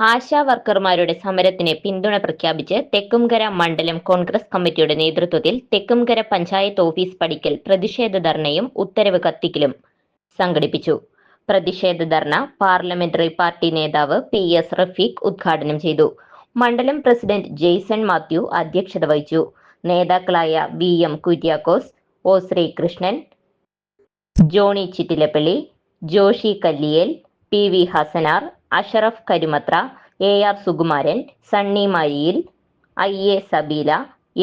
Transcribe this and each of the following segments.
ആശാ വർക്കർമാരുടെ സമരത്തിന് പിന്തുണ പ്രഖ്യാപിച്ച് തെക്കുംകര മണ്ഡലം കോൺഗ്രസ് കമ്മിറ്റിയുടെ നേതൃത്വത്തിൽ തെക്കുംകര പഞ്ചായത്ത് ഓഫീസ് പടിക്കൽ പ്രതിഷേധ ധർണയും ഉത്തരവ് കത്തിക്കലും സംഘടിപ്പിച്ചു. പ്രതിഷേധ ധർണ പാർലമെന്ററി പാർട്ടി നേതാവ് പി എസ് റഫീഖ് ഉദ്ഘാടനം ചെയ്തു. മണ്ഡലം പ്രസിഡന്റ് ജെയ്സൺ മാത്യു അധ്യക്ഷത വഹിച്ചു. നേതാക്കളായ V M Kuriakose O Sreekrishnan Johny Chittilappally Joshy Kalliyel P V Hassanar Ashraf Karimathra A R Sukumaran Sunny Mariyil I A Sabeela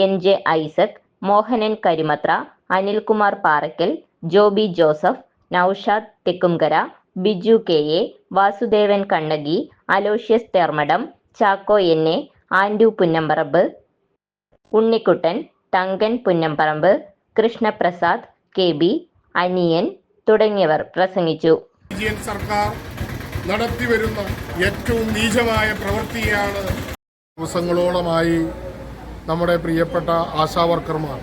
N J Isaac Mohanan Karimathra Anilkumar Parakkal Joby Joseph Noushad Thekkumkara Biju K A Vasudevan Kannaki Aloysius Thermadam Chacko N A Andu Punnamparambu Unnikuttan Thankan Punnamparambu Krishnaprasad K B Aniyan തുടങ്ങിയവർ പ്രസംഗിച്ചു. സർക്കാർ നടത്തിവരുന്ന ഏറ്റവും നീചമായ പ്രവൃത്തിയാണ് ദിവസങ്ങളോളമായി നമ്മുടെ പ്രിയപ്പെട്ട ആശാവർക്കർമാർ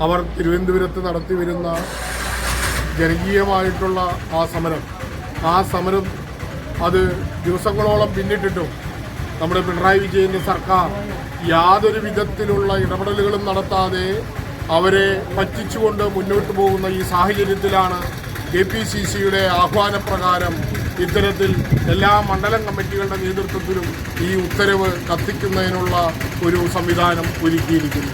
അവർ തിരുവനന്തപുരത്ത് നടത്തിവരുന്ന ജനകീയമായിട്ടുള്ള ആ സമരം. ആ സമരം അത് ദിവസങ്ങളോളം പിന്നിട്ടിട്ടും നമ്മുടെ പിണറായി വിജയന്റെ സർക്കാർ യാതൊരു വിധത്തിലുള്ള ഇടപെടലുകളും നടത്താതെ അവരെ പറ്റിച്ചുകൊണ്ട് മുന്നോട്ട് പോകുന്ന ഈ സാഹചര്യത്തിലാണ് കെ പി സി സിയുടെ ആഹ്വാനപ്രകാരം ഇത്തരത്തിൽ എല്ലാ മണ്ഡലം കമ്മിറ്റികളുടെ നേതൃത്വത്തിലും ഈ ഉത്തരവ് കത്തിക്കുന്നതിനുള്ള ഒരു സംവിധാനം ഒരുക്കിയിരിക്കുന്നു.